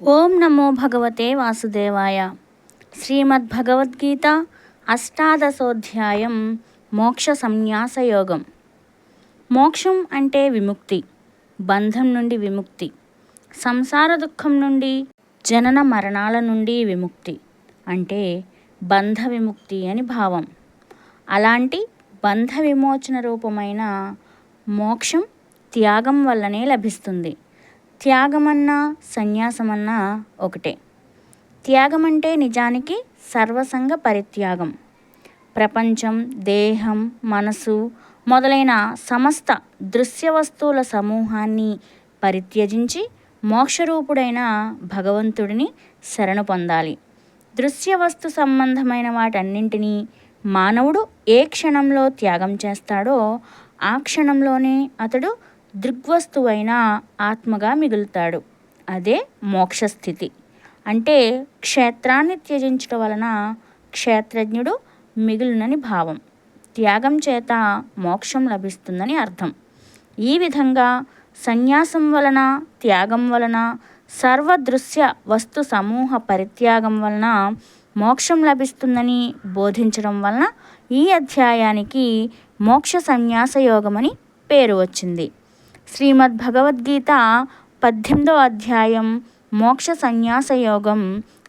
ఓం నమో భగవతే వాసుదేవాయ. శ్రీమద్భగవద్గీత అష్టాదశోధ్యాయం మోక్ష సంన్యాస యోగం మోక్షం అంటే విముక్తి బంధం నుండి విముక్తి సంసార దుఃఖం నుండి జనన మరణాల నుండి విముక్తి అంటే బంధ విముక్తి అని భావం. అలాంటి బంధ విమోచన రూపమైన మోక్షం త్యాగం వల్లనే లభిస్తుంది. త్యాగమన్నా సన్యాసమన్నా ఒకటే. త్యాగం అంటే నిజానికి సర్వసంగ పరిత్యాగం. ప్రపంచం దేహం మనసు మొదలైన సమస్త దృశ్య వస్తువుల సమూహాన్ని పరిత్యజించి మోక్షరూపుడైన భగవంతుడిని శరణు పొందాలి. దృశ్య వస్తు సంబంధమైన వాటన్నింటినీ మానవుడు ఏ క్షణంలో త్యాగం చేస్తాడో ఆ క్షణంలోనే అతడు దృగ్వస్తువైన ఆత్మగా మిగులుతాడు. అదే మోక్షస్థితి. అంటే క్షేత్రాన్ని త్యజించడం వలన క్షేత్రజ్ఞుడు మిగులునని భావం. త్యాగం చేత మోక్షం లభిస్తుందని అర్థం. ఈ విధంగా సన్యాసం వలన త్యాగం వలన సర్వదృశ్య వస్తు సమూహ పరిత్యాగం వలన మోక్షం లభిస్తుందని బోధించడం వలన ఈ అధ్యాయానికి మోక్ష సన్యాస యోగమని పేరు వచ్చింది. శ్రీమద్ భగవద్గీత పద్దెనిమిదో అధ్యాయం మోక్ష సన్యాస యోగం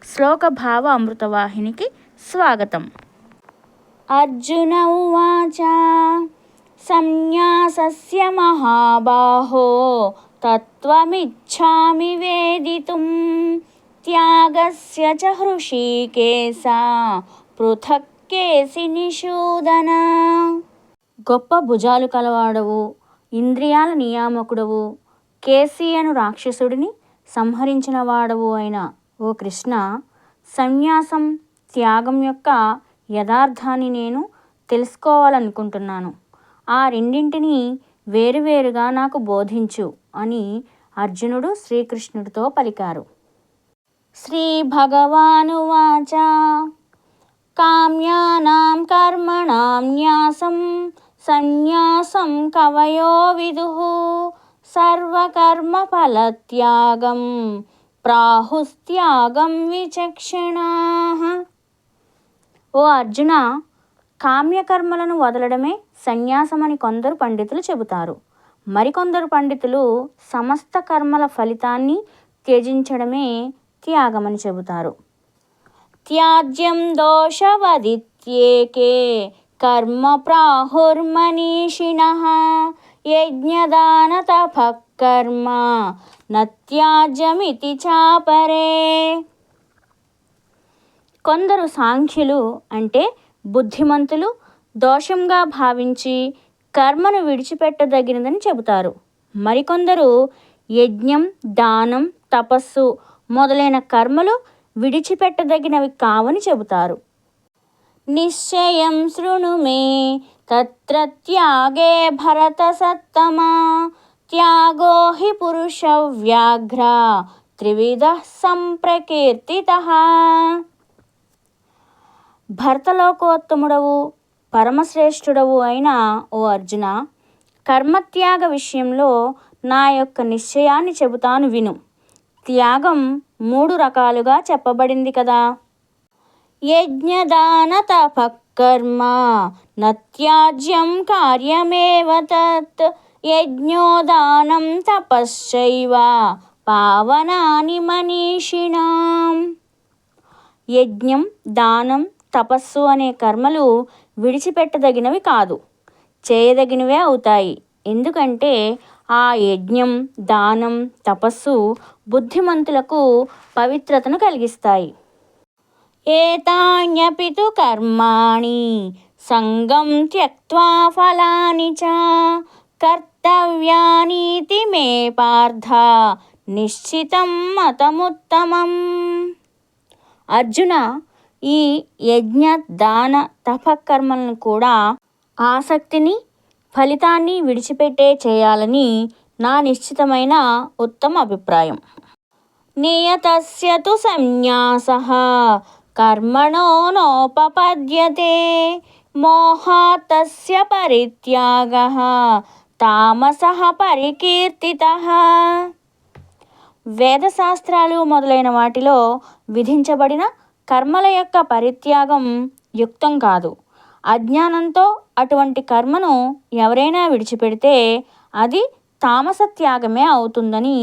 శ్లోక భావ అమృతవాహినికి స్వాగతం. అర్జున ఉవాచ సన్యాసస్య మహాబాహో తత్వమిచ్ఛామి వేదితుం త్యాగస్య చ హృషీకేశ పృథక్ కేసి నిషూదన. గొప్ప భుజాలు కలవాడవు ఇంద్రియాల నియామకుడవు. కేసీ అను రాక్షసుడిని సంహరించిన వాడవు అయిన ఓ కృష్ణ సన్యాసం త్యాగం యొక్క యథార్థాన్ని నేను తెలుసుకోవాలనుకుంటున్నాను. ఆ రెండింటిని వేరువేరుగా నాకు బోధించు అని అర్జునుడు శ్రీకృష్ణుడితో పలికారు. శ్రీ భగవానువాచ కామ్యానాం కర్మణాం న్యాసం. సన్యాసం కవయో విదుః. సర్వకర్మఫలత్యాగం ప్రాహుస్త్యాగం విచక్షణ. ఓ అర్జున కామ్యకర్మలను వదలడమే సన్యాసమని కొందరు పండితులు చెబుతారు. మరికొందరు పండితులు సమస్త కర్మల ఫలితాన్ని త్యజించడమే త్యాగమని చెబుతారు. త్యాజ్యం దోషవదిత్యేకే కర్మ ప్రాహుర్మనీషిణ యజ్ఞదాన తపకర్మ నత్యాజమితి చాపరే కొందరు సాంఖ్యులు అంటే బుద్ధిమంతులు దోషంగా భావించి కర్మను విడిచిపెట్టదగినదని చెబుతారు. మరికొందరు యజ్ఞం దానం తపస్సు మొదలైన కర్మలు విడిచిపెట్టదగినవి కావని చెబుతారు. నిశ్చయం శృణు మే తత్ర త్యాగే భరత సత్తమా. త్యాగో హి పురుష వ్యాఘ్ర. త్రివిధ సంప్రకీర్తిత. భర్తలోకోత్తముడవు పరమశ్రేష్ఠుడవు అయిన ఓ అర్జున కర్మత్యాగ విషయంలో నా యొక్క నిశ్చయాన్ని చెబుతాను విను. త్యాగం మూడు రకాలుగా చెప్పబడింది కదా. యజ్ఞదాన తపకర్మ నత్యాజ్యం కార్యమేవ తత్. యజ్ఞోదానం తపశ్చైవ. పావనాని మనీషిణాం. యజ్ఞం దానం తపస్సు అనే కర్మలు విడిచిపెట్టదగినవి కాదు. చేయదగినవే అవుతాయి. ఎందుకంటే ఆ యజ్ఞం దానం తపస్సు బుద్ధిమంతులకు పవిత్రతను కలిగిస్తాయి. ఏతాన్యపితు కర్మాణి సంగం త్యక్వా ఫలాని చ కర్తవ్యానీతి మే పార్థ నిశ్చితం మతముత్తమం. అర్జున ఈ యజ్ఞ దాన తపకర్మలను కూడా ఆసక్తిని ఫలితాన్ని విడిచిపెట్టే చేయాలని నా నిశ్చితమైన ఉత్తమ అభిప్రాయం. నియతస్య తు సన్యాస కర్మణో నోపపద్యతే మోహాతస్య పరిత్యాగ తామస పరికీర్తిత వేదశాస్త్రాలు మొదలైన వాటిలో విధించబడిన కర్మల యొక్క పరిత్యాగం యుక్తం కాదు. అజ్ఞానంతో అటువంటి కర్మను ఎవరైనా విడిచిపెడితే అది తామస త్యాగమే అవుతుందని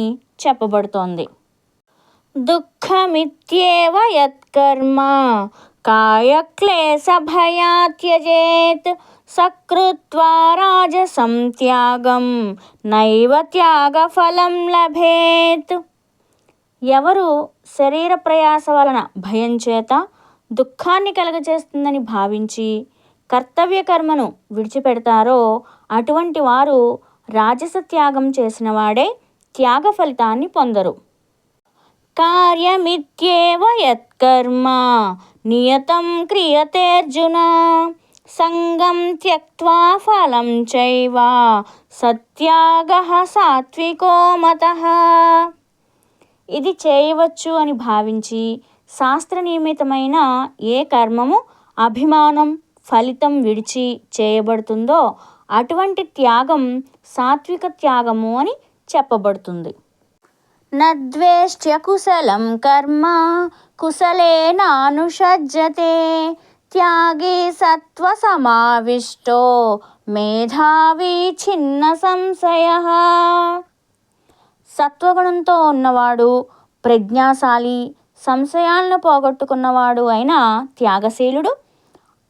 చెప్పబడుతోంది. దుఃఖమిత్యేవ యత్కర్మ కాయక్లేశభయా త్యజేత్ సకృత్వా రాజసం త్యాగం నైవ త్యాగఫలం లభేత్ ఎవరు శరీర ప్రయాస వలన భయం చేత దుఃఖాన్ని కలగజేస్తుందని భావించి కర్తవ్య కర్మను విడిచిపెడతారో అటువంటి వారు రాజస త్యాగం చేసిన వాడే త్యాగ ఫలితాన్ని పొందరు. కార్యమిత్యేవ యత్కర్మ. నియతం క్రియతేర్జున సంగం త్యక్వా ఫలం చైవ. సత్యాగ సాత్వికో మత. ఇది చేయవచ్చు అని భావించి శాస్త్ర నియమితమైన ఏ కర్మము అభిమానం ఫలితం విడిచి చేయబడుతుందో అటువంటి త్యాగం సాత్విక త్యాగము అని చెప్పబడుతుంది. నద్వేష్ట్య కుశలం కర్మ కుశలేనానుషజ్యతే త్యాగి సత్వ సమావిష్టో మేధావి చిన్న సంశయ. సత్వగుణంతో ఉన్నవాడు ప్రజ్ఞాశాలి సంశయాలను పోగొట్టుకున్నవాడు అయిన త్యాగశీలుడు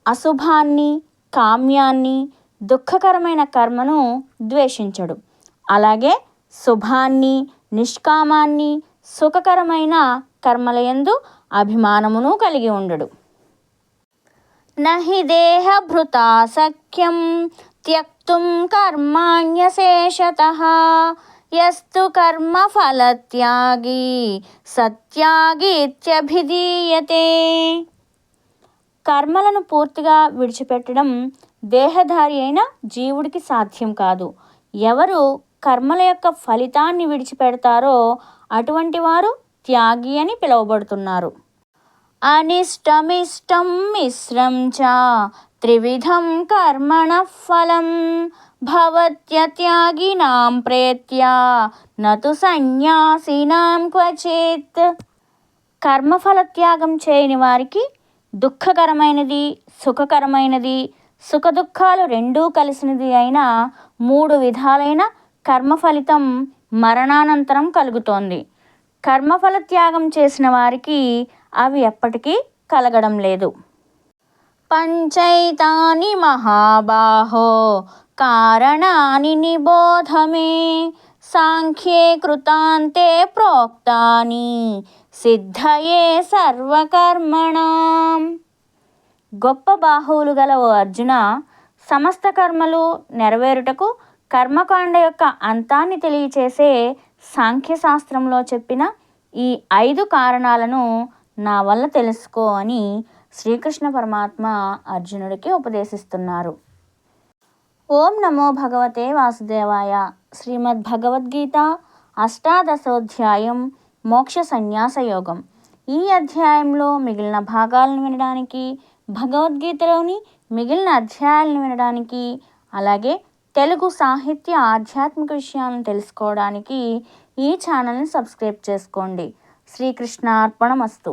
అశుభాన్ని కామ్యాన్ని దుఃఖకరమైన కర్మను ద్వేషించడు. అలాగే శుభాన్ని నిష్కామాన్ని సుఖకరమైన కర్మలయందు అభిమానమును కలిగి ఉండడు. నహి దేహభృతా సఖ్యం త్యక్తుం కర్మాణ్యశేషత యస్తు కర్మఫలత్యాగి సత్యాగిత్యభిధీయతే. కర్మలను పూర్తిగా విడిచిపెట్టడం దేహధారి అయిన జీవుడికి సాధ్యం కాదు. ఎవరు కర్మల యొక్క ఫలితాన్ని విడిచిపెడతారో అటువంటి వారు త్యాగి అని పిలువబడుతున్నారు. అనిష్టమిష్టం మిశ్రం చ త్రివిధం కర్మణ ఫలం. భవత్యత్యాగినాం ప్రేత్య నతు సన్యాసినాం క్వచిత్. కర్మఫల త్యాగం చేయని వారికి దుఃఖకరమైనది సుఖకరమైనది సుఖదుఖాలు రెండూ కలిసినది అయిన మూడు విధాలైన కర్మ ఫలితం మరణానంతరం కలుగుతోంది. కర్మఫల త్యాగం చేసిన వారికి అవి ఎప్పటికీ కలగడం లేదు. పంచైతాని మహాబాహో కారణాని నిబోధమే సాంఖ్యే కృతాంతే ప్రోక్తాని సిద్ధయే సర్వకర్మణాం. గొప్ప బాహువులు గల ఓ అర్జున సమస్త కర్మలు నెరవేరుటకు కర్మకాండ యొక్క అంతాన్ని తెలియచేసే సాంఖ్యశాస్త్రంలో చెప్పిన ఈ ఐదు కారణాలను నా వల్ల తెలుసుకో అని శ్రీకృష్ణ పరమాత్మ అర్జునుడికి ఉపదేశిస్తున్నారు. ఓం నమో భగవతే వాసుదేవాయ. శ్రీమద్ భగవద్గీత అష్టాదశోధ్యాయం మోక్ష సన్యాస యోగం. ఈ అధ్యాయంలో మిగిలిన భాగాలను వినడానికి భగవద్గీతలోని మిగిలిన అధ్యాయాలను వినడానికి అలాగే తెలుగు సాహిత్య ఆధ్యాత్మిక విషయాలను తెలుసుకోవడానికి ఈ ఛానల్ని సబ్స్క్రైబ్ చేసుకోండి. శ్రీకృష్ణ అర్పణమస్తు